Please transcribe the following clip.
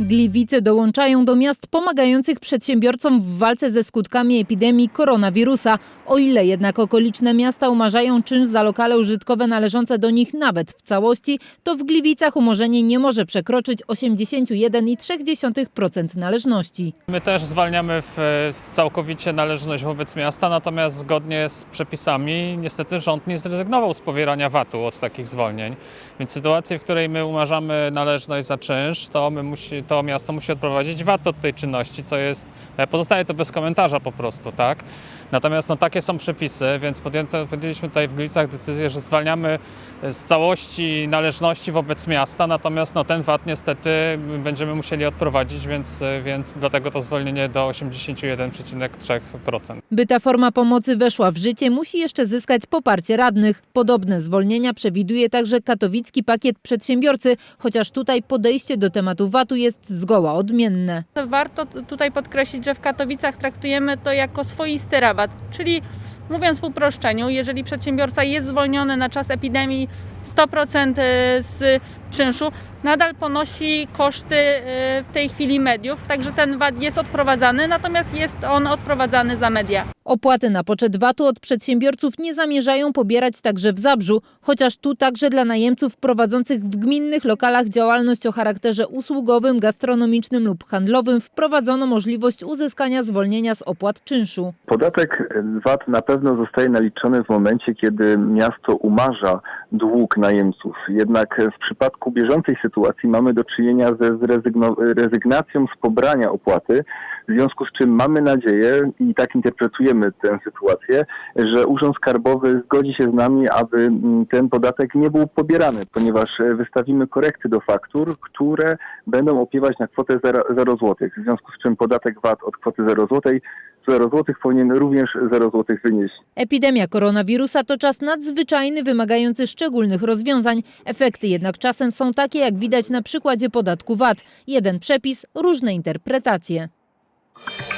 Gliwice dołączają do miast pomagających przedsiębiorcom w walce ze skutkami epidemii koronawirusa. O ile jednak okoliczne miasta umarzają czynsz za lokale użytkowe należące do nich nawet w całości, to w Gliwicach umorzenie nie może przekroczyć 81,3% należności. My też zwalniamy w, całkowicie należność wobec miasta, natomiast zgodnie z przepisami niestety rząd nie zrezygnował z pobierania VAT-u od takich zwolnień. Więc w sytuacji, w której my umarzamy należność za czynsz, to, my musi, to miasto musi odprowadzić VAT od tej czynności, co jest, e, pozostaje to bez komentarza po prostu, tak? Natomiast no, takie są przepisy, więc podjęto, podjęliśmy tutaj w Gliwicach decyzję, że zwalniamy z całości należności wobec miasta, natomiast no, ten VAT niestety będziemy musieli odprowadzić, więc, więc dlatego to zwolnienie do 81,3%. By ta forma pomocy weszła w życie, musi jeszcze zyskać poparcie radnych. Podobne zwolnienia przewiduje także katowicki pakiet przedsiębiorcy, chociaż tutaj podejście do tematu VAT-u jest zgoła odmienne. Warto tutaj podkreślić, że w Katowicach traktujemy to jako swoisty rabat, czyli mówiąc w uproszczeniu, jeżeli przedsiębiorca jest zwolniony na czas epidemii 100% z czynszu, nadal ponosi koszty e, w tej chwili mediów, także ten VAT jest odprowadzany, natomiast jest on odprowadzany za media. Opłaty na poczet VAT-u od przedsiębiorców nie zamierzają pobierać także w Zabrzu, chociaż tu także dla najemców prowadzących w gminnych lokalach działalność o charakterze usługowym, gastronomicznym lub handlowym wprowadzono możliwość uzyskania zwolnienia z opłat czynszu. Podatek VAT na pewno zostaje naliczony w momencie, kiedy miasto umarza dług najemców. Jednak w przypadku bieżącej sytuacji mamy do czynienia ze rezygnacją z pobrania opłaty, w związku z czym mamy nadzieję i tak interpretujemy tę sytuację, że Urząd Skarbowy zgodzi się z nami, aby mm, ten podatek nie był pobierany, ponieważ e, wystawimy korekty do faktur, które będą opiewać na kwotę 0, 0 zł. W związku z czym podatek VAT od kwoty 0 zł 0 zł powinien również 0 zł wynieść. Epidemia koronawirusa to czas nadzwyczajny wymagający szczególnych rozwiązań. Efekty jednak czasem są takie, jak widać na przykładzie podatku VAT. Jeden przepis, różne interpretacje. you